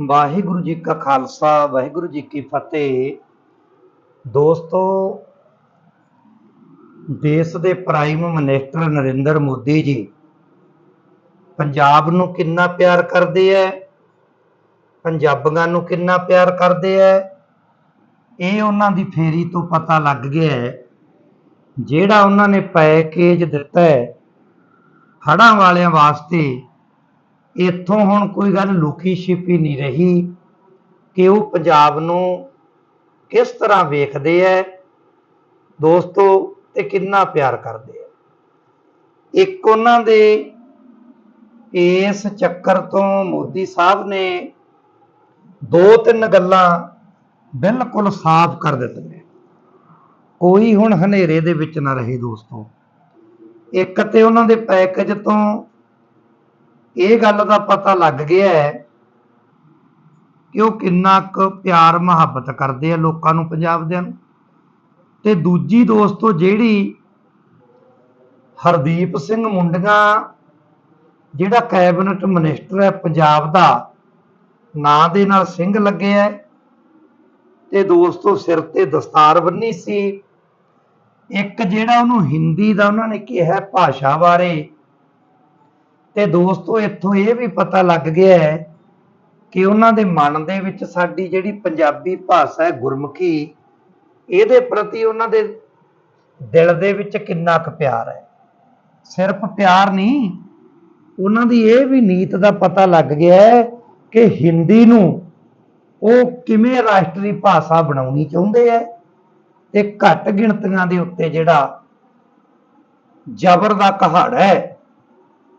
ਵਾਹਿਗੁਰੂ ਜੀ ਕਾ ਖਾਲਸਾ, ਵਾਹਿਗੁਰੂ ਜੀ ਕੀ ਫਤਿਹ। ਦੋਸਤੋ, ਦੇਸ਼ ਦੇ ਪ੍ਰਾਈਮ ਮਿਨਿਸਟਰ ਨਰਿੰਦਰ ਮੋਦੀ ਜੀ, ਪੰਜਾਬ ਨੂੰ ਕਿੰਨਾ ਪਿਆਰ ਕਰਦੇ ਐ? ਪੰਜਾਬੀਆਂ ਨੂੰ ਕਿੰਨਾ ਪਿਆਰ ਕਰਦੇ ਐ? ਇਹ ਉਹਨਾਂ ਦੀ ਫੇਰੀ ਤੋਂ ਪਤਾ ਲੱਗ ਗਿਆ ਹੈ ਜਿਹੜਾ ਉਹਨਾਂ ਨੇ ਪੈਕੇਜ ਦਿੱਤਾ ਹੈ ਹੜ੍ਹਾਂ ਵਾਲਿਆਂ ਵਾਸਤੇ ਇੱਥੋਂ ਹੁਣ ਕੋਈ ਗੱਲ ਲੁਕੀ ਛਿਪੀ ਨਹੀਂ ਰਹੀ ਕਿ ਉਹ ਪੰਜਾਬ ਨੂੰ ਕਿਸ ਤਰ੍ਹਾਂ ਵੇਖਦੇ ਐ, ਦੋਸਤੋ, ਤੇ ਕਿੰਨਾ ਪਿਆਰ ਕਰਦੇ ਐ। ਇੱਕ ਉਹਨਾਂ ਦੇ ਇਸ ਚੱਕਰ ਤੋਂ ਮੋਦੀ ਸਾਹਿਬ ਨੇ ਦੋ ਤਿੰਨ ਗੱਲਾਂ ਬਿਲਕੁਲ ਸਾਫ਼ ਕਰ ਦਿੱਤੀਆਂ। ਕੋਈ ਹੁਣ ਹਨੇਰੇ ਦੇ ਵਿੱਚ ਨਾ ਰਹੇ ਦੋਸਤੋ। ਇੱਕ ਤੇ ਉਹਨਾਂ ਦੇ ਪੈਕੇਜ ਤੋਂ ਇਹ ਗੱਲ ਦਾ ਪਤਾ ਲੱਗ ਗਿਆ ਹੈ ਕਿ ਉਹ ਕਿੰਨਾ ਕੁ ਪਿਆਰ ਮੁਹੱਬਤ ਕਰਦੇ ਆ ਲੋਕਾਂ ਨੂੰ ਪੰਜਾਬ ਦਿਆਂ ਨੂੰ। ਤੇ ਦੂਜੀ ਦੋਸਤੋ ਜਿਹੜੀ ਹਰਦੀਪ ਸਿੰਘ ਮੁੰਡੀਆਂ ਜਿਹੜਾ ਕੈਬਨਿਟ ਮਿਨਿਸਟਰ ਹੈ ਪੰਜਾਬ ਦਾ, ਨਾਂ ਦੇ ਨਾਲ ਸਿੰਘ ਲੱਗਿਆ ਹੈ ਤੇ ਦੋਸਤੋ ਸਿਰ ਤੇ ਦਸਤਾਰ ਬੰਨੀ ਸੀ। ਇੱਕ ਜਿਹੜਾ ਉਹਨੂੰ ਹਿੰਦੀ ਦਾ ਉਹਨਾਂ ਨੇ ਕਿਹਾ ਭਾਸ਼ਾ ਬਾਰੇ ਤੇ ਦੋਸਤੋ, ਇੱਥੋਂ ਇਹ ਵੀ ਪਤਾ ਲੱਗ ਗਿਆ ਹੈ ਕਿ ਉਹਨਾਂ ਦੇ ਮਨ ਦੇ ਵਿੱਚ ਸਾਡੀ ਜਿਹੜੀ ਪੰਜਾਬੀ ਭਾਸ਼ਾ ਹੈ ਗੁਰਮੁਖੀ, ਇਹਦੇ ਪ੍ਰਤੀ ਉਹਨਾਂ ਦੇ ਦਿਲ ਦੇ ਵਿੱਚ ਕਿੰਨਾ ਕੁ ਪਿਆਰ ਹੈ। ਸਿਰਫ ਪਿਆਰ ਨਹੀਂ, ਉਹਨਾਂ ਦੀ ਇਹ ਵੀ ਨੀਤ ਦਾ ਪਤਾ ਲੱਗ ਗਿਆ ਹੈ ਕਿ ਹਿੰਦੀ ਨੂੰ ਉਹ ਕਿਵੇਂ ਰਾਸ਼ਟਰੀ ਭਾਸ਼ਾ ਬਣਾਉਣੀ ਚਾਹੁੰਦੇ ਹੈ ਤੇ ਘੱਟ ਗਿਣਤੀਆਂ ਦੇ ਉੱਤੇ ਜਿਹੜਾ ਜ਼ਬਰ ਦਾ ਕਹਾੜਾ ਹੈ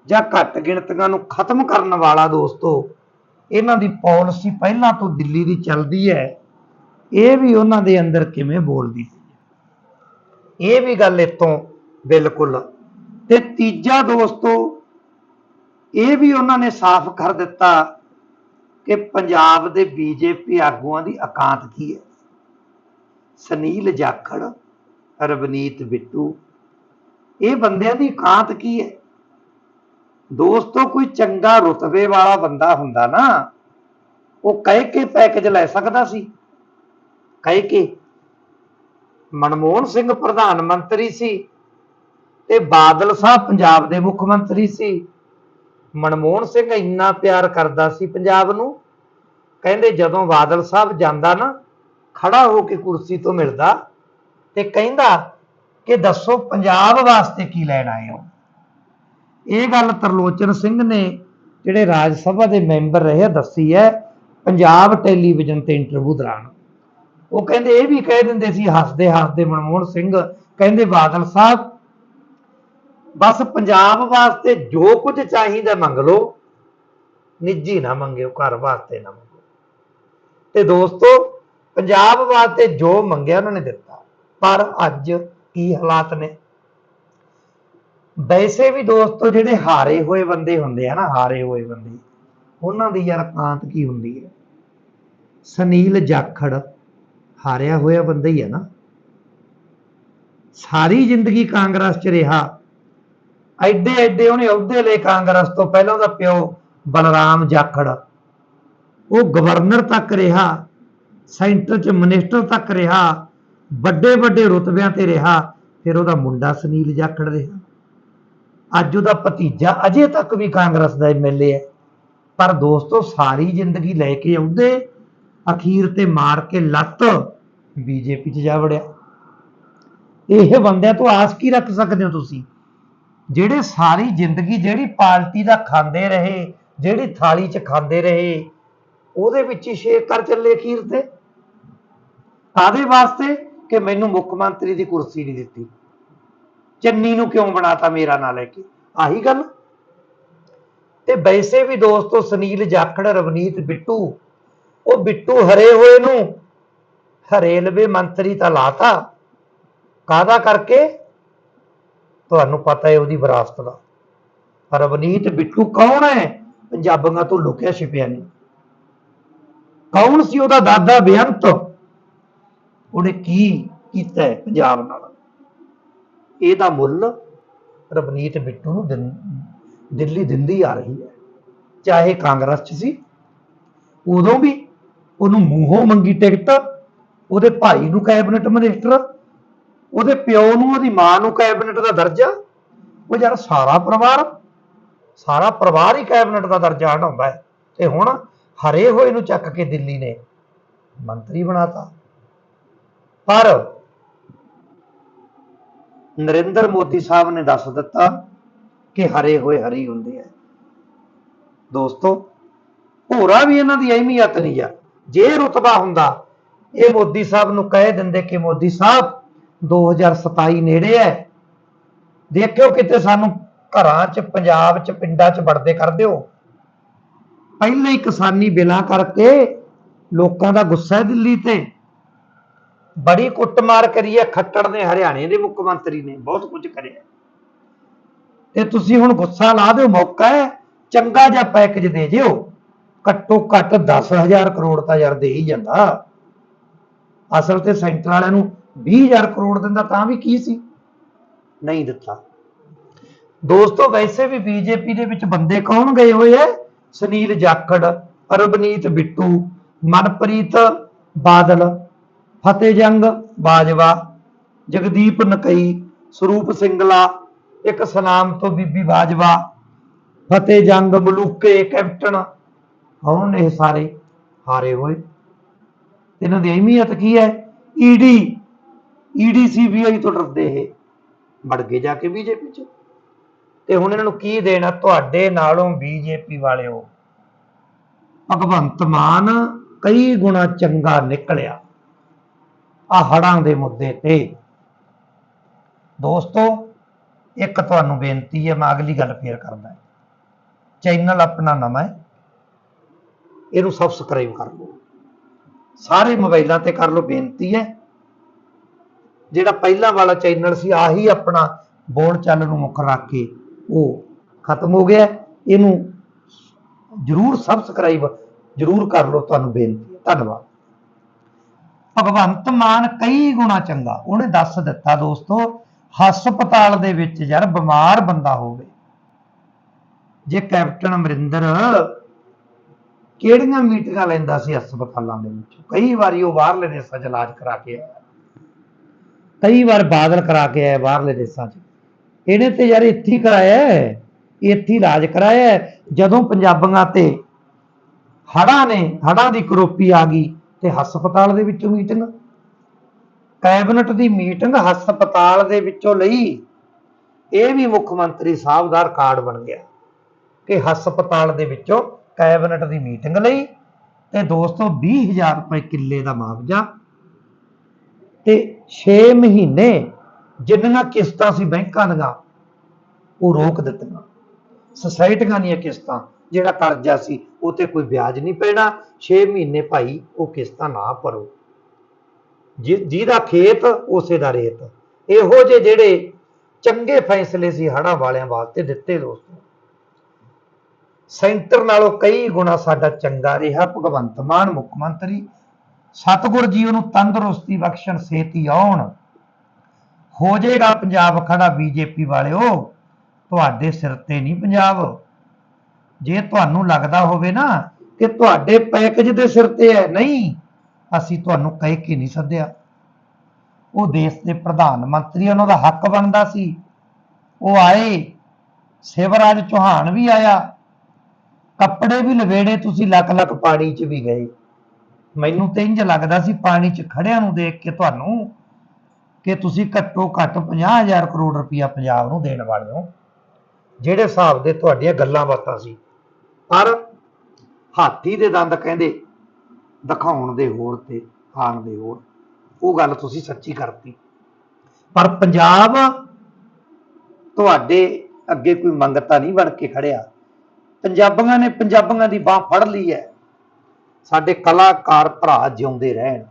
ਜਾਂ ਘੱਟ ਗਿਣਤੀਆਂ ਨੂੰ ਖਤਮ ਕਰਨ ਵਾਲਾ ਦੋਸਤੋ, ਇਹਨਾਂ ਦੀ ਪਾਲਿਸੀ ਪਹਿਲਾਂ ਤੋਂ ਦਿੱਲੀ ਦੀ ਚੱਲਦੀ ਹੈ। ਇਹ ਵੀ ਉਹਨਾਂ ਦੇ ਅੰਦਰ ਕਿਵੇਂ ਬੋਲਦੀ ਹੈ ਇਹ ਵੀ ਗੱਲ ਇਤੋਂ ਬਿਲਕੁਲ। ਤੇ ਤੀਜਾ ਦੋਸਤੋ, ਇਹ ਵੀ ਉਹਨਾਂ ਨੇ ਸਾਫ਼ ਕਰ ਦਿੱਤਾ ਕਿ ਪੰਜਾਬ ਦੇ ਬੀਜੇਪੀ ਆਗੂਆਂ ਦੀ ਇਕਾਂਤ ਕੀ ਹੈ। ਸੁਨੀਲ ਜਾਖੜ, ਰਵਨੀਤ ਬਿੱਟੂ, ਇਹ ਬੰਦਿਆਂ ਦੀ ਇਕਾਂਤ ਕੀ ਹੈ? ਦੋਸਤੋ, ਕੋਈ ਚੰਗਾ ਰੁਤਬੇ ਵਾਲਾ ਬੰਦਾ ਹੁੰਦਾ ਨਾ, ਉਹ ਕਹਿ ਕੇ ਪੈਕੇਜ ਲੈ ਸਕਦਾ ਸੀ। ਕਹਿ ਕੇ। ਮਨਮੋਹਨ ਸਿੰਘ ਪ੍ਰਧਾਨ ਮੰਤਰੀ ਸੀ ਤੇ ਬਾਦਲ ਸਾਹਿਬ ਪੰਜਾਬ ਦੇ ਮੁੱਖ ਮੰਤਰੀ ਸੀ। ਮਨਮੋਹਨ ਸਿੰਘ ਇੰਨਾ ਪਿਆਰ ਕਰਦਾ ਸੀ ਪੰਜਾਬ ਨੂੰ। ਕਹਿੰਦੇ ਜਦੋਂ ਬਾਦਲ ਸਾਹਿਬ ਜਾਂਦਾ ਨਾ, ਖੜਾ ਹੋ ਕੇ ਕੁਰਸੀ ਤੋਂ ਮਿਲਦਾ ਤੇ ਕਹਿੰਦਾ ਕਿ ਦੱਸੋ ਪੰਜਾਬ ਵਾਸਤੇ ਕੀ ਲੈਣ ਆਏ ਹੋ? ਇਹ ਗੱਲ ਤਰਲੋਚਨ ਸਿੰਘ ਨੇ ਜਿਹੜੇ ਰਾਜ ਸਭਾ ਦੇ ਮੈਂਬਰ ਰਹੇ ਦੱਸੀ ਹੈ, ਪੰਜਾਬ ਟੈਲੀਵਿਜ਼ਨ ਤੇ ਇੰਟਰਵਿਊ ਦੌਰਾਨ। ਉਹ ਕਹਿੰਦੇ, ਇਹ ਵੀ ਕਹਿ ਦਿੰਦੇ ਸੀ, ਹੱਸਦੇ ਹੱਸਦੇ ਮਨਮੋਹਨ ਸਿੰਘ ਕਹਿੰਦੇ, ਬਾਦਲ ਸਾਹਿਬ, ਬਸ ਪੰਜਾਬ ਵਾਸਤੇ ਜੋ ਕੁਝ ਚਾਹੀਦਾ ਮੰਗ ਲਓ, ਨਿੱਜੀ ਨਾ ਮੰਗਿਓ, ਘਰ ਵਾਸਤੇ ਨਾ ਮੰਗੋ ਤੇ ਦੋਸਤੋ, ਪੰਜਾਬ ਵਾਸਤੇ ਜੋ ਮੰਗਿਆ ਉਹਨਾਂ ਨੇ ਦਿੱਤਾ। ਪਰ ਅੱਜ ਕੀ ਹਾਲਾਤ ਨੇ? ਵੈਸੇ ਵੀ ਦੋਸਤੋ ਜਿਹੜੇ ਹਾਰੇ ਹੋਏ ਬੰਦੇ ਹੁੰਦੇ ਆ ਨਾ, ਹਾਰੇ ਹੋਏ ਬੰਦੇ, ਉਹਨਾਂ ਦੀ ਯਾਰ ਕਾਂਤ ਕੀ ਹੁੰਦੀ ਹੈ? ਸੁਨੀਲ ਜਾਖੜ ਹਾਰਿਆ ਹੋਇਆ ਬੰਦਾ ਹੀ ਹੈ ਨਾ। ਸਾਰੀ ਜ਼ਿੰਦਗੀ ਕਾਂਗਰਸ 'ਚ ਰਿਹਾ। ਐਡੇ ਐਡੇ ਉਹਨੇ ਅਹੁਦੇ ਲਏ ਕਾਂਗਰਸ ਤੋਂ, ਪਹਿਲਾਂ ਉਹਦਾ ਪਿਓ ਬਲਰਾਮ ਜਾਖੜ। ਉਹ ਗਵਰਨਰ ਤੱਕ ਰਿਹਾ, ਸੈਂਟਰ 'ਚ ਮਿਨਿਸਟਰ ਤੱਕ ਰਿਹਾ, ਵੱਡੇ ਵੱਡੇ ਰੁਤਬਿਆਂ ਤੇ ਰਿਹਾ, ਫਿਰ ਉਹਦਾ ਮੁੰਡਾ ਸੁਨੀਲ ਜਾਖੜ ਰਿਹਾ। ਅੱਜ ਉਹਦਾ ਭਤੀਜਾ ਅਜੇ ਤੱਕ ਵੀ ਕਾਂਗਰਸ ਦਾ ਐਮਐਲਏ ਹੈ। ਪਰ ਦੋਸਤੋ, ਸਾਰੀ ਜ਼ਿੰਦਗੀ ਲੈ ਕੇ ਆਉਂਦੇ ਅਖੀਰ ਤੇ ਮਾਰ ਕੇ ਲੱਤ ਬੀਜੇਪੀ 'ਚ ਜਾ ਵੜਿਆ। ਇਹ ਬੰਦਿਆਂ ਤੋਂ ਆਸ ਕੀ ਰੱਖ ਸਕਦੇ ਹੋ ਤੁਸੀਂ? ਜਿਹੜੇ ਸਾਰੀ ਜ਼ਿੰਦਗੀ ਜਿਹੜੀ ਪਾਰਟੀ ਦਾ ਖਾਂਦੇ ਰਹੇ, ਜਿਹੜੀ ਥਾਲੀ 'ਚ ਖਾਂਦੇ ਰਹੇ, ਉਹਦੇ ਵਿੱਚ ਹੀ ਸ਼ੇਕ ਕਰ ਚੱਲੇ ਅਖੀਰ ਤੇ। ਕਾਦੇ ਵਾਸਤੇ ਕਿ ਮੈਨੂੰ ਮੁੱਖ ਮੰਤਰੀ ਦੀ ਕੁਰਸੀ ਨਹੀਂ ਦਿੱਤੀ। ਚੰਨੀ ਨੂੰ ਕਿਉਂ ਬਣਾਤਾ ਮੇਰਾ ਨਾਂ ਲੈ ਕੇ? ਆਹੀ ਗੱਲ। ਤੇ ਵੈਸੇ ਵੀ ਦੋਸਤੋ ਸੁਨੀਲ ਜਾਖੜ, ਰਵਨੀਤ ਬਿੱਟੂ, ਉਹ ਬਿੱਟੂ ਹਰੇ ਹੋਏ ਨੂੰ ਰੇਲਵੇ ਮੰਤਰੀ ਤਾਂ ਲਾਤਾ। ਕਾਦਾ ਕਰਕੇ? ਤੁਹਾਨੂੰ ਪਤਾ ਹੈ ਉਹਦੀ ਵਿਰਾਸਤ ਦਾ। ਰਵਨੀਤ ਬਿੱਟੂ ਕੌਣ ਹੈ? ਪੰਜਾਬੀਆਂ ਤੋਂ ਲੁਕਿਆ ਛਿਪਿਆ ਨਹੀਂ। ਕੌਣ ਸੀ ਉਹਦਾ ਦਾਦਾ ਬੇਅੰਤ? ਉਹਨੇ ਕੀ ਕੀਤਾ ਪੰਜਾਬ ਨਾਲ? ਇਹਦਾ ਮੁੱਲ ਰਵਨੀਤ ਬਿੱਟੂ ਨੂੰ ਦਿੱਲੀ ਦਿੰਦੀ ਆ ਰਹੀ ਹੈ। ਚਾਹੇ ਕਾਂਗਰਸ 'ਚ ਸੀ, ਉਦੋਂ ਵੀ ਉਹਨੂੰ ਮੂੰਹੋਂ ਮੰਗੀ ਟਿਕਟ, ਉਹਦੇ ਭਾਈ ਨੂੰ ਕੈਬਨਿਟ ਮਿਨਿਸਟਰ, ਉਹਦੇ ਪਿਓ ਨੂੰ, ਉਹਦੀ ਮਾਂ ਨੂੰ ਕੈਬਨਿਟ ਦਾ ਦਰਜਾ, ਉਹ ਯਾਰ ਸਾਰਾ ਪਰਿਵਾਰ ਸਾਰਾ ਪਰਿਵਾਰ ਹੀ ਕੈਬਨਿਟ ਦਾ ਦਰਜਾ ਹਟਾਉਂਦਾ ਹੈ। ਤੇ ਹੁਣ ਹਰੇ ਹੋਏ ਨੂੰ ਚੱਕ ਕੇ ਦਿੱਲੀ ਨੇ ਮੰਤਰੀ ਬਣਾਤਾ। ਪਰ ਨਰਿੰਦਰ ਮੋਦੀ ਸਾਹਿਬ ਨੇ ਦੱਸ ਦਿੱਤਾ ਕਿ ਹਰੇ ਹੋਏ ਹਰੀ ਹੁੰਦੇ ਆ। ਦੋਸਤੋ ਹੋਰਾ ਵੀ ਇਹਨਾਂ ਦੀ ਅਹਿਮੀਅਤ ਨਹੀਂ ਆ। ਜੇ ਰੁਤਬਾ ਹੁੰਦਾ, ਇਹ ਮੋਦੀ ਸਾਹਿਬ ਨੂੰ ਕਹਿ ਦਿੰਦੇ ਕਿ ਮੋਦੀ ਸਾਹਿਬ 2027 ਨੇੜੇ ਹੈ ਦੇਖਿਓ ਕਿਤੇ ਸਾਨੂੰ ਘਰਾਂ 'ਚ, ਪੰਜਾਬ 'ਚ, ਪਿੰਡਾਂ 'ਚ ਵੜਦੇ ਕਰ ਦਿਓ ਪਹਿਲਾਂ ਹੀ ਕਿਸਾਨੀ ਬਿਲਾਂ ਕਰਕੇ ਲੋਕਾਂ ਦਾ ਗੁੱਸਾ ਹੈ ਦਿੱਲੀ ਤੇ। ਬੜੀ ਕੁੱਟਮਾਰ ਕਰੀ ਹੈ, ਖੱਟੜ ਨੇ, ਹਰਿਆਣੇ ਦੇ ਮੁੱਖ ਮੰਤਰੀ ਨੇ, ਬਹੁਤ ਕੁਝ ਕਰਿਆ ਤੇ ਤੁਸੀਂ ਹੁਣ ਗੁੱਸਾ ਲਾ ਦਿਓ, ਮੌਕਾ ਹੈ, ਚੰਗਾ ਜਿਹਾ ਪੈਕੇਜ ਦੇ ਜਿਓ ਘੱਟੋ ਘੱਟ 10000 ਕਰੋੜ ਤਾਂ ਯਾਰ ਦੇ ਹੀ ਜਾਂਦਾ। ਅਸਲ ਤੇ ਸੈਂਟਰ ਵਾਲਿਆਂ ਨੂੰ 20000 ਕਰੋੜ ਦਿੰਦਾ ਤਾਂ ਵੀ ਕੀ ਸੀ? ਨਹੀਂ ਦਿੱਤਾ। ਦੋਸਤੋ, ਵੈਸੇ ਵੀ ਬੀਜੇਪੀ ਦੇ ਵਿੱਚ ਬੰਦੇ ਕੌਣ ਗਏ ਹੋਏ ਐ ਸੁਨੀਲ ਜਾਖੜ, ਅਰਬਨੀਤ ਬਿੱਟੂ, ਮਨਪ੍ਰੀਤ ਬਾਦਲ। ਫਤਿਹਜੰਗ ਬਾਜਵਾ, ਜਗਦੀਪ ਨਕਈ, ਸਰੂਪ ਸਿੰਗਲਾ, ਇੱਕ ਸਨਾਮ ਤੋਂ ਬੀਬੀ ਬਾਜਵਾ ਫਤਿਹਜੰਗ ਮਲੂਕੇ, ਕੈਪਟਨ। ਕੌਣ ਇਹ ਸਾਰੇ ਹਾਰੇ ਹੋਏ। ਇਹਨਾਂ ਦੀ ਅਹਿਮੀਅਤ ਕੀ ਹੈ? ਈਡੀ ਈਡੀ ਸੀਬੀਆਈ ਤੋਂ ਡਰਦੇ ਇਹ। ਵੜ ਗਏ ਜਾ ਕੇ ਬੀਜੇਪੀ ਚ। ਤੇ ਹੁਣ ਇਹਨਾਂ ਨੂੰ ਕੀ ਦੇਣਾ? ਤੁਹਾਡੇ ਨਾਲੋਂ ਬੀਜੇਪੀ ਵਾਲਿਓ। ਭਗਵੰਤ ਮਾਨ ਕਈ ਗੁਣਾ ਚੰਗਾ ਨਿਕਲਿਆ। ਆ ਹੜਾਂ ਦੇ ਮੁੱਦੇ ਤੇ। ਦੋਸਤੋ, ਇੱਕ ਤੁਹਾਨੂੰ ਬੇਨਤੀ ਹੈ, ਮੈਂ ਅਗਲੀ ਗੱਲ ਫੇਰ ਕਰਦਾ ਚੈਨਲ ਆਪਣਾ ਨਵਾਂ ਹੈ, ਇਹਨੂੰ ਸਬਸਕ੍ਰਾਈਬ ਕਰ ਲਓ। ਸਾਰੇ ਮੋਬਾਈਲਾਂ ਤੇ ਕਰ ਲਓ, ਬੇਨਤੀ ਹੈ। ਜਿਹੜਾ ਪਹਿਲਾਂ ਵਾਲਾ ਚੈਨਲ ਸੀ, ਆਹੀ ਆਪਣਾ ਬੋਲ ਚੱਲ ਨੂੰ ਮੁੱਖ ਰੱਖ ਕੇ ਉਹ ਖਤਮ ਹੋ ਗਿਆ। ਇਹਨੂੰ ਜਰੂਰ ਸਬਸਕ੍ਰਾਈਬ ਜਰੂਰ ਕਰ ਲਓ, ਤੁਹਾਨੂੰ ਬੇਨਤੀ ਧੰਨਵਾਦ। ਭਗਵੰਤ ਮਾਨ ਕਈ ਗੁਣਾ ਚੰਗਾ। ਉਹਨੇ ਦੱਸ ਦਿੱਤਾ ਦੋਸਤੋ, ਹਸਪਤਾਲ ਦੇ ਵਿੱਚ ਯਾਰ ਬਿਮਾਰ ਬੰਦਾ ਹੋਵੇ। ਜੇ ਕੈਪਟਨ ਅਮਰਿੰਦਰ ਕਿਹੜੀਆਂ ਮੀਟਿੰਗਾਂ ਲੈਂਦਾ ਸੀ ਹਸਪਤਾਲਾਂ ਦੇ ਵਿੱਚ? ਕਈ ਵਾਰੀ ਉਹ ਬਾਹਰਲੇ ਦੇਸ਼ਾਂ 'ਚ ਇਲਾਜ ਕਰਾ ਕੇ ਆਇਆ। ਕਈ ਵਾਰ ਬਾਦਲ ਕਰਾ ਕੇ ਆਇਆ ਬਾਹਰਲੇ ਦੇਸ਼ਾਂ 'ਚ। ਇਹਨੇ ਤੇ ਯਾਰ ਇੱਥੇ ਕਰਾਇਆ ਇੱਥੇ ਇਲਾਜ ਕਰਾਇਆ ਜਦੋਂ ਪੰਜਾਬੀਆਂ ਤੇ ਹੜਾਂ ਨੇ ਹੜਾਂ ਦੀ ਕਰੋਪੀ ਆ ਗਈ ਤੇ ਹਸਪਤਾਲ ਦੇ ਵਿੱਚੋਂ ਮੀਟਿੰਗ। ਕੈਬਨਿਟ ਦੀ ਮੀਟਿੰਗ ਹਸਪਤਾਲ ਦੇ ਵਿੱਚੋਂ ਲਈ। ਇਹ ਵੀ ਮੁੱਖ ਮੰਤਰੀ ਸਾਹਿਬ ਦਾ ਰਿਕਾਰਡ ਬਣ ਗਿਆ ਕਿ ਹਸਪਤਾਲ ਦੇ ਵਿੱਚੋਂ ਕੈਬਨਿਟ ਦੀ ਮੀਟਿੰਗ ਲਈ ਤੇ ਦੋਸਤੋ 20000 ਰੁਪਏ ਕਿੱਲੇ ਦਾ ਮੁਆਵਜ਼ਾ। ਤੇ 6 ਮਹੀਨੇ ਜਿੰਨੀਆਂ ਕਿਸ਼ਤਾਂ ਸੀ ਬੈਂਕਾਂ ਦੀਆਂ, ਉਹ ਰੋਕ ਦਿੱਤੀਆਂ। ਸੁਸਾਇਟੀਆਂ ਦੀਆਂ ਕਿਸ਼ਤਾਂ ਜਿਹੜਾ ਕਰਜ਼ਾ ਸੀ ਉਹ ਤੇ ਕੋਈ ਵਿਆਜ ਨਹੀਂ ਪੈਣਾ। 6 ਮਹੀਨੇ ਭਾਈ, ਉਹ ਕਿਸ਼ਤਾਂ ਨਾ ਭਰੋ। ਜਿ- ਜਿਹਦਾ ਖੇਤ, ਉਸੇ ਦਾ ਰੇਤ। ਇਹੋ ਜਿਹੇ ਜਿਹੜੇ ਚੰਗੇ ਫੈਸਲੇ ਸੀ ਹੜਾਂ ਵਾਲਿਆਂ ਵਾਸਤੇ ਦਿੱਤੇ ਦੋਸਤੋ। ਸੈਂਟਰ ਨਾਲੋਂ ਕਈ ਗੁਣਾ ਸਾਡਾ ਚੰਗਾ ਰਿਹਾ, ਭਗਵੰਤ ਮਾਨ ਮੁੱਖ ਮੰਤਰੀ। ਸਤਿਗੁਰ ਜੀ ਉਹਨੂੰ ਤੰਦਰੁਸਤੀ ਬਖਸ਼ਣ, ਸੇਤੀ ਆਉਣ। ਹੋ ਜਾਏਗਾ ਪੰਜਾਬ ਖੜਾ ਬੀਜੇਪੀ ਵਾਲਿਓ, ਤੁਹਾਡੇ ਸਿਰ ਤੇ ਨਹੀਂ ਪੰਜਾਬ। ਜੇ ਤੁਹਾਨੂੰ ਲੱਗਦਾ ਹੋਵੇ ਨਾ ਕਿ ਤੁਹਾਡੇ ਪੈਕੇਜ ਦੇ ਸਿਰ ਤੇ ਹੈ ਨਹੀਂ, ਅਸੀਂ ਤੁਹਾਨੂੰ ਕਹਿ ਕੇ ਨਹੀਂ ਸੱਦਿਆ। ਉਹ ਦੇਸ਼ ਦੇ ਪ੍ਰਧਾਨ ਮੰਤਰੀ, ਉਹਨਾਂ ਦਾ ਹੱਕ ਬਣਦਾ ਸੀ। ਉਹ ਆਏ, ਸਿਵਰਾਜ ਚੌਹਾਨ ਵੀ ਆਇਆ। ਕੱਪੜੇ ਵੀ ਲਵੇੜੇ, ਤੁਸੀਂ ਲੱਖ ਲੱਖ ਪਾਣੀ 'ਚ ਵੀ ਗਏ। ਮੈਨੂੰ ਤੇ ਇੰਜ ਲੱਗਦਾ ਸੀ ਪਾਣੀ 'ਚ ਖੜਿਆਂ ਨੂੰ ਦੇਖ ਕੇ ਤੁਹਾਨੂੰ ਕਿ ਤੁਸੀਂ ਘੱਟੋ ਘੱਟ 50000 ਕਰੋੜ ਰੁਪਇਆ ਪੰਜਾਬ ਨੂੰ ਦੇਣ ਵਾਲੇ ਹੋ। ਜਿਹੜੇ ਹਿਸਾਬ ਦੇ ਤੁਹਾਡੀਆਂ ਗੱਲਾਂ ਬਾਤਾਂ ਸੀ। ਪਰ ਹਾਥੀ ਦੇ ਦੰਦ ਕਹਿੰਦੇ, ਦਿਖਾਉਣ ਦੇ ਹੋਰ ਤੇ ਖਾਣ ਦੇ ਹੋਰ। ਉਹ ਗੱਲ ਤੁਸੀਂ ਸੱਚੀ ਕਰਤੀ। ਪਰ ਪੰਜਾਬ ਤੁਹਾਡੇ ਅੱਗੇ ਕੋਈ ਮੰਗਤਾ ਨਹੀਂ ਬਣ ਕੇ ਖੜਿਆ। ਪੰਜਾਬੀਆਂ ਨੇ ਪੰਜਾਬੀਆਂ ਦੀ ਬਾਹ ਫੜ ਲਈ ਹੈ। ਸਾਡੇ ਕਲਾਕਾਰ ਭਰਾ ਜਿਉਂਦੇ ਰਹਿਣ।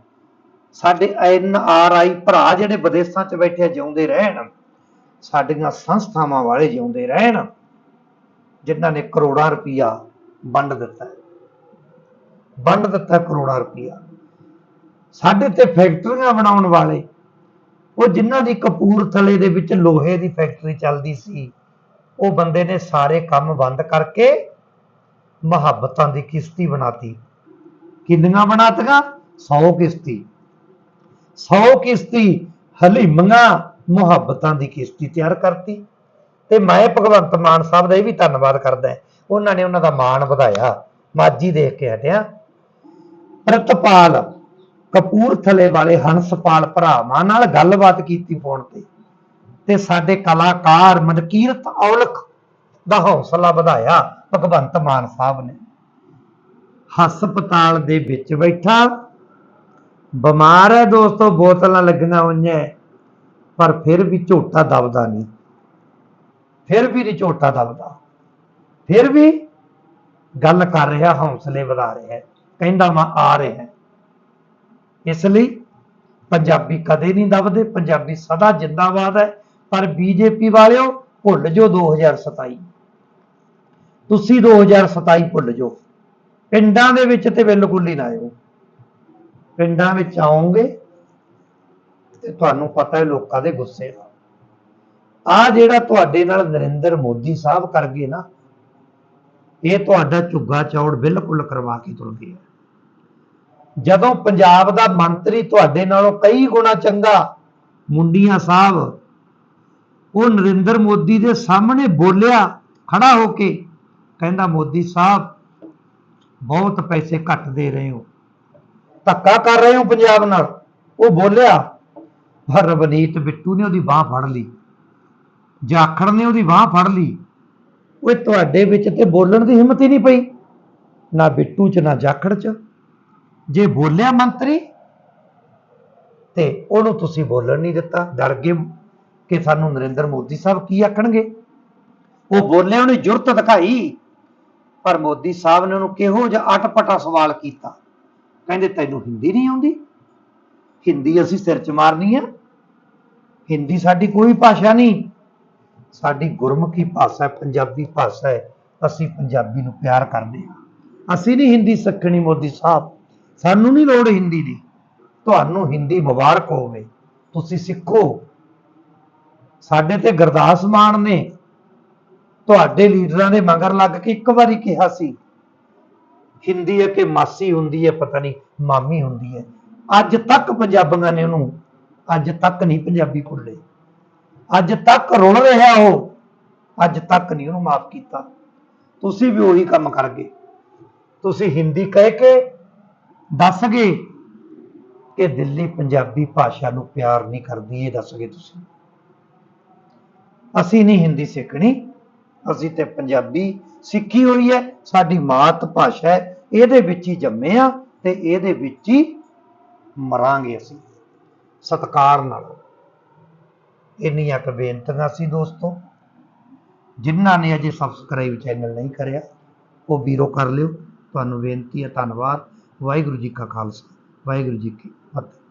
ਸਾਡੇ ਐਨ ਆਰ ਆਈ ਭਰਾ ਜਿਹੜੇ ਵਿਦੇਸ਼ਾਂ 'ਚ ਬੈਠੇ ਜਿਉਂਦੇ ਰਹਿਣ। ਸਾਡੀਆਂ ਸੰਸਥਾਵਾਂ ਵਾਲੇ ਜਿਉਂਦੇ ਰਹਿਣ। ਜਿਨ੍ਹਾਂ ਨੇ ਕਰੋੜਾਂ ਰੁਪਈਆ ਵੰਡ ਦਿੱਤਾ ਵੰਡ ਦਿੱਤਾ ਕਰੋੜਾਂ ਰੁਪਈਆ ਸਾਡੇ ਤੇ ਫੈਕਟਰੀਆਂ ਬਣਾਉਣ ਵਾਲੇ, ਉਹ ਜਿਨ੍ਹਾਂ ਦੀ ਕਪੂਰਥਲੇ ਦੇ ਵਿੱਚ ਲੋਹੇ ਦੀ ਫੈਕਟਰੀ ਚੱਲਦੀ ਸੀ, ਉਹ ਬੰਦੇ ਨੇ ਸਾਰੇ ਕੰਮ ਬੰਦ ਕਰਕੇ ਮੁਹੱਬਤਾਂ ਦੀ ਕਿਸ਼ਤੀ ਬਣਾਤੀ। ਕਿੰਨੀਆਂ ਬਣਾਤੀਆਂ? 100 ਕਿਸ਼ਤੀ। 100 ਕਿਸ਼ਤੀ ਹਲੀਮਾਂ ਮੁਹੱਬਤਾਂ ਦੀ ਕਿਸ਼ਤੀ ਤਿਆਰ ਕਰਤੀ। ਤੇ ਮੈਂ ਭਗਵੰਤ ਮਾਨ ਸਾਹਿਬ ਦਾ ਇਹ ਵੀ ਧੰਨਵਾਦ ਕਰਦਾ ਉਹਨਾਂ ਨੇ ਉਹਨਾਂ ਦਾ ਮਾਣ ਵਧਾਇਆ। ਮਾਜੀ ਦੇਖ ਕੇ ਹਟਿਆ। ਪ੍ਰਤਪਾਲ ਕਪੂਰਥਲੇ ਵਾਲੇ ਹੰਸਪਾਲ ਭਰਾਵਾਂ ਨਾਲ ਗੱਲਬਾਤ ਕੀਤੀ ਫੋਨ ਤੇ। ਤੇ ਸਾਡੇ ਕਲਾਕਾਰ ਮਨਕੀਰਤ ਔਲਖ ਦਾ ਹੌਸਲਾ ਵਧਾਇਆ ਭਗਵੰਤ ਮਾਨ ਸਾਹਿਬ ਨੇ। ਹਸਪਤਾਲ ਦੇ ਵਿੱਚ ਬੈਠਾ। ਬਿਮਾਰ ਹੈ ਦੋਸਤੋ, ਬੋਤਲਾਂ ਲੱਗੀਆਂ ਹੋਈਆਂ। ਪਰ ਫਿਰ ਵੀ ਝੋਟਾ ਦਬਦਾ ਨਹੀਂ। ਫਿਰ ਵੀ ਰਿਚੋਟਾ ਦੱਬਦਾ। ਫਿਰ ਵੀ ਗੱਲ ਕਰ ਰਿਹਾ, ਹੌਸਲੇ ਵਧਾ ਰਿਹਾ ਕਹਿੰਦਾ ਮੈਂ ਆ ਰਿਹਾ ਇਸ ਲਈ ਪੰਜਾਬੀ ਕਦੇ ਨਹੀਂ ਦਬਦੇ, ਪੰਜਾਬੀ ਸਦਾ ਜਿੰਦਾਬਾਦ ਹੈ। ਪਰ ਬੀਜੇਪੀ ਵਾਲਿਓ, ਭੁੱਲ ਜਾਓ 2027 ਤੁਸੀਂ 2027 ਭੁੱਲ ਜਾਓ। ਪਿੰਡਾਂ ਦੇ ਵਿੱਚ ਤੇ ਬਿਲਕੁਲ ਹੀ ਨਾ ਆਇਓ। ਪਿੰਡਾਂ ਵਿੱਚ ਆਉਂਗੇ ਤੇ ਤੁਹਾਨੂੰ ਪਤਾ ਹੈ ਲੋਕਾਂ ਦੇ ਗੁੱਸੇ ਦਾ ਆ ਜਿਹੜਾ ਤੁਹਾਡੇ ਨਾਲ ਨਰਿੰਦਰ ਮੋਦੀ ਸਾਹਿਬ ਕਰ ਗਏ ਨਾ, ਇਹ ਤੁਹਾਡਾ ਝੁੱਗਾ ਚੌੜ ਬਿਲਕੁਲ ਕਰਵਾ ਕੇ ਤੁਰ ਗਏ ਜਦੋਂ ਪੰਜਾਬ ਦਾ ਮੰਤਰੀ ਤੁਹਾਡੇ ਨਾਲੋਂ ਕਈ ਗੁਣਾ ਚੰਗਾ ਮੁੰਡੀਆਂ ਸਾਹਿਬ, ਉਹ ਨਰਿੰਦਰ ਮੋਦੀ ਦੇ ਸਾਹਮਣੇ ਬੋਲਿਆ, ਖੜਾ ਹੋ ਕੇ, ਕਹਿੰਦਾ, ਮੋਦੀ ਸਾਹਿਬ, ਬਹੁਤ ਪੈਸੇ ਘੱਟ ਦੇ ਰਹੇ ਹੋ। ਧੱਕਾ ਕਰ ਰਹੇ ਹੋ ਪੰਜਾਬ ਨਾਲ। ਉਹ ਬੋਲਿਆ, ਪਰ ਰਵਨੀਤ ਬਿੱਟੂ ਨੇ ਉਹਦੀ ਬਾਹ ਫੜ ਲਈ। ਜਾਖੜ ਨੇ ਉਹਦੀ ਬਾਹ ਫੜ ਲਈ। ਓਏ ਤੁਹਾਡੇ ਵਿੱਚ ਤੇ ਬੋਲਣ ਦੀ ਹਿੰਮਤ ਹੀ ਨਹੀਂ ਪਈ। ਨਾ ਬਿੱਟੂ ਚ, ਨਾ ਜਾਖੜ ਚ। ਜੇ ਬੋਲਿਆ ਮੰਤਰੀ, ਤੇ ਉਹਨੂੰ ਤੁਸੀਂ ਬੋਲਣ ਨਹੀਂ ਦਿੱਤਾ। ਡਰ ਗਏ ਕਿ ਸਾਨੂੰ ਨਰਿੰਦਰ ਮੋਦੀ ਸਾਹਿਬ ਕੀ ਆਖਣਗੇ? ਉਹ ਬੋਲਿਆ ਉਹਨੇ ਜੁਰਤ ਦਿਖਾਈ, ਪਰ ਮੋਦੀ ਸਾਹਿਬ ਨੇ ਉਹਨੂੰ ਕਿਹੋ ਜਿਹਾ ਅਟਪਟਾ ਸਵਾਲ ਕੀਤਾ। ਕਹਿੰਦੇ, ਤੈਨੂੰ ਹਿੰਦੀ ਨਹੀਂ ਆਉਂਦੀ? ਹਿੰਦੀ ਅਸੀਂ ਸਿਰ 'ਚ ਮਾਰਨੀ ਆ। ਹਿੰਦੀ ਸਾਡੀ ਕੋਈ ਭਾਸ਼ਾ ਨਹੀਂ। ਸਾਡੀ ਗੁਰਮੁਖੀ ਭਾਸ਼ਾ ਪੰਜਾਬੀ ਭਾਸ਼ਾ ਹੈ, ਅਸੀਂ ਪੰਜਾਬੀ ਨੂੰ ਪਿਆਰ ਕਰਦੇ ਹਾਂ। ਅਸੀਂ ਨਹੀਂ ਹਿੰਦੀ ਸਿੱਖਣੀ ਮੋਦੀ ਸਾਹਿਬ, ਸਾਨੂੰ ਨਹੀਂ ਲੋੜ ਹਿੰਦੀ ਦੀ। ਤੁਹਾਨੂੰ ਹਿੰਦੀ ਮੁਬਾਰਕ ਹੋਵੇ, ਤੁਸੀਂ ਸਿੱਖੋ। ਸਾਡੇ ਤੇ ਗੁਰਦਾਸ ਮਾਨ ਨੇ ਤੁਹਾਡੇ ਲੀਡਰਾਂ ਦੇ ਮਗਰ ਲੱਗ ਕੇ ਇੱਕ ਵਾਰੀ ਕਿਹਾ ਸੀ, ਹਿੰਦੀ ਹੈ ਕਿ ਮਾਸੀ ਹੁੰਦੀ ਹੈ, ਪਤਾ ਨਹੀਂ ਮਾਮੀ ਹੁੰਦੀ ਹੈ। ਅੱਜ ਤੱਕ ਪੰਜਾਬੀਆਂ ਨੇ ਉਹਨੂੰ, ਅੱਜ ਤੱਕ ਨਹੀਂ ਪੰਜਾਬੀ ਭੁੱਲੇ। ਅੱਜ ਤੱਕ ਰੁਲ ਰਿਹਾ ਉਹ, ਅੱਜ ਤੱਕ ਨਹੀਂ ਉਹਨੂੰ ਮਾਫ ਕੀਤਾ। ਤੁਸੀਂ ਵੀ ਉਹੀ ਕੰਮ ਕਰ ਗਏ। ਤੁਸੀਂ ਹਿੰਦੀ ਕਹਿ ਕੇ ਦੱਸ ਗਏ ਕਿ ਦਿੱਲੀ ਪੰਜਾਬੀ ਭਾਸ਼ਾ ਨੂੰ ਪਿਆਰ ਨਹੀਂ ਕਰਦੀ, ਇਹ ਦੱਸ ਗਏ ਤੁਸੀਂ। ਅਸੀਂ ਨਹੀਂ ਹਿੰਦੀ ਸਿੱਖਣੀ, ਅਸੀਂ ਤੇ ਪੰਜਾਬੀ ਸਿੱਖੀ ਹੋਈ ਹੈ, ਸਾਡੀ ਮਾਤ ਭਾਸ਼ਾ ਹੈ, ਇਹਦੇ ਵਿੱਚ ਹੀ ਜੰਮੇ ਆ ਤੇ ਇਹਦੇ ਵਿੱਚ ਹੀ ਮਰਾਂਗੇ ਅਸੀਂ, ਸਤਕਾਰ ਨਾਲ। ਇੰਨੀਆਂ ਕੁ ਬੇਨਤੀਆਂ ਸੀ ਦੋਸਤੋ, ਜਿਨ੍ਹਾਂ ਨੇ ਅਜੇ ਸਬਸਕ੍ਰਾਈਬ ਚੈਨਲ ਨਹੀਂ ਕਰਿਆ, ਉਹ ਵੀਰੋ ਕਰ ਲਿਓ। ਤੁਹਾਨੂੰ ਬੇਨਤੀ ਹੈ, ਧੰਨਵਾਦ। ਵਾਹਿਗੁਰੂ ਜੀ ਕਾ ਖਾਲਸਾ, ਵਾਹਿਗੁਰੂ ਜੀ ਕੀ ਫਤਿਹ।